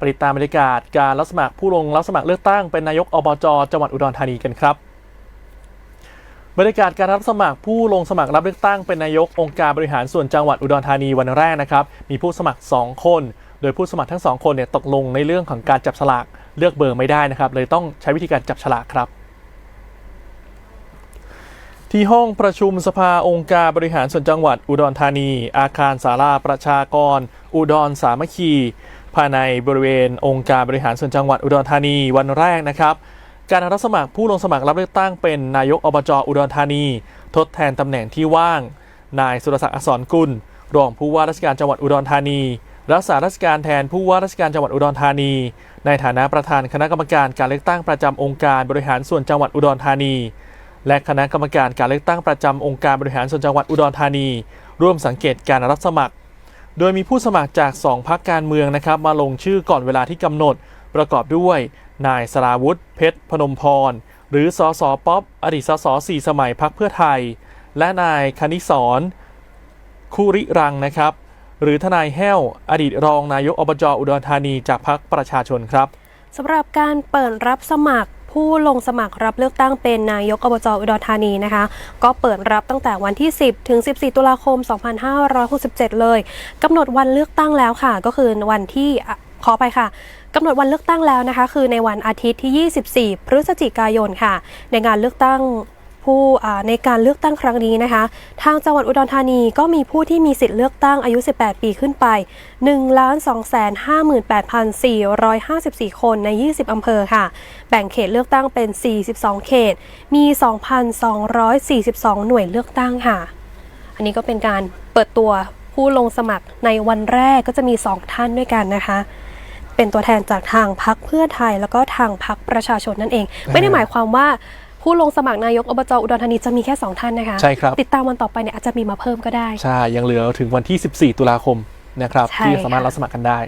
ปติดตามบรรยากาศการรับสมัครผู้ลงรับสมัครเลือกตั้งเป็นนายกอบจจังหวัดอุดรธานีกันครับ บรรยากาศการรับสมัครผู้ลงสมัครรับเลือกตั้งเป็นนายกองค์การบริหารส่วนจังหวัดอุดรธานีวันแรกนะครับ มีผู้สมัคร 2 คน โดยผู้สมัครทั้งสองคนเนี่ยตกลงในเรื่องของการจับฉลากเลือกเบอร์ไม่ได้นะครับ เลยต้องใช้วิธีการจับฉลากครับที่ห้องประชุมสภาองค์การบริหารส่วนจังหวัดอุดรธานี อาคารศาลาประชากร อุดรสามัคคี ภายในบริเวณองค์การบริหารส่วนจังหวัดอุดรธานีวันแรกนะครับ การรับสมัครผู้ลงสมัครรับเลือกตั้งเป็นนายกอบจอุดรธานี ทดแทนตำแหน่งที่ว่าง นายสุรศักดิ์อักษรกุล รองผู้ว่าราชการจังหวัดอุดรธานี รักษาราชการแทนผู้ว่าราชการจังหวัดอุดรธานี ในฐานะประธานคณะกรรมการการเลือกตั้งประจำองค์การบริหารส่วนจังหวัดอุดรธานี และคณะกรรมการการเลือกตั้งประจำองค์การบริหารส่วนจังหวัดอุดรธานี ร่วมสังเกตการรับสมัคร โดยมีผู้สมัครจาก 2พักการเมืองนะครับมาลงชื่อก่อนเวลาที่กำหนด ประกอบด้วย นายสราวุธ เพชร พนมพร หรือสสป๊อปอดีตสสสี่สมัยพักเพื่อไทย และนายคณิศรคุริรังนะครับ หรือทนายแห้ว อดีตรองนายกอบจอุดรธานีจากพักประชาชนครับสำหรับการเปิดรับสมัคร ผู้ลงสมัครรับเลือกตั้งเป็นนายกอบจอุดรธานีนะคะ ก็เปิดรับตั้งแต่วันที่ 10 ถึง 14 ตุลาคม 2567 เลยกำหนดวันเลือกตั้งแล้วค่ะ ก็คือวันที่ขอไปค่ะกำหนดวันเลือกตั้งแล้วนะคะ คือในวันอาทิตย์ที่ 24 พฤศจิกายนค่ะ ในงานเลือกตั้ง ผู้ในการเลือกตั้งครั้งนี้นะคะ ทางจังหวัดอุดรธานีก็มีผู้ที่มีสิทธิ์เลือกตั้งอายุ 18 ปีขึ้นไป 1,258,454 คนใน 20 อำเภอค่ะ แบ่งเขตเลือกตั้งเป็น 42 เขต มี 2,242 หน่วยเลือกตั้งค่ะ อันนี้ก็เป็นการเปิดตัวผู้ลงสมัครในวันแรกก็จะมี 2 ท่านด้วยกันนะคะเป็นตัวแทนจากทางพักเพื่อไทยแล้วก็ทางพักประชาชนนั่นเอง ไม่ได้หมายความว่า ผู้ลงสมัครนายกอบจอุดรธานีจะมีแค่ 2 ท่านนะคะ ใช่ครับ ติดตามวันต่อไปเนี่ยอาจจะมีมาเพิ่มก็ได้ ใช่ ยังเหลือถึงวันที่ 14 ตุลาคมนะครับใช่ที่สามารถค่ะรับสมัครกันได้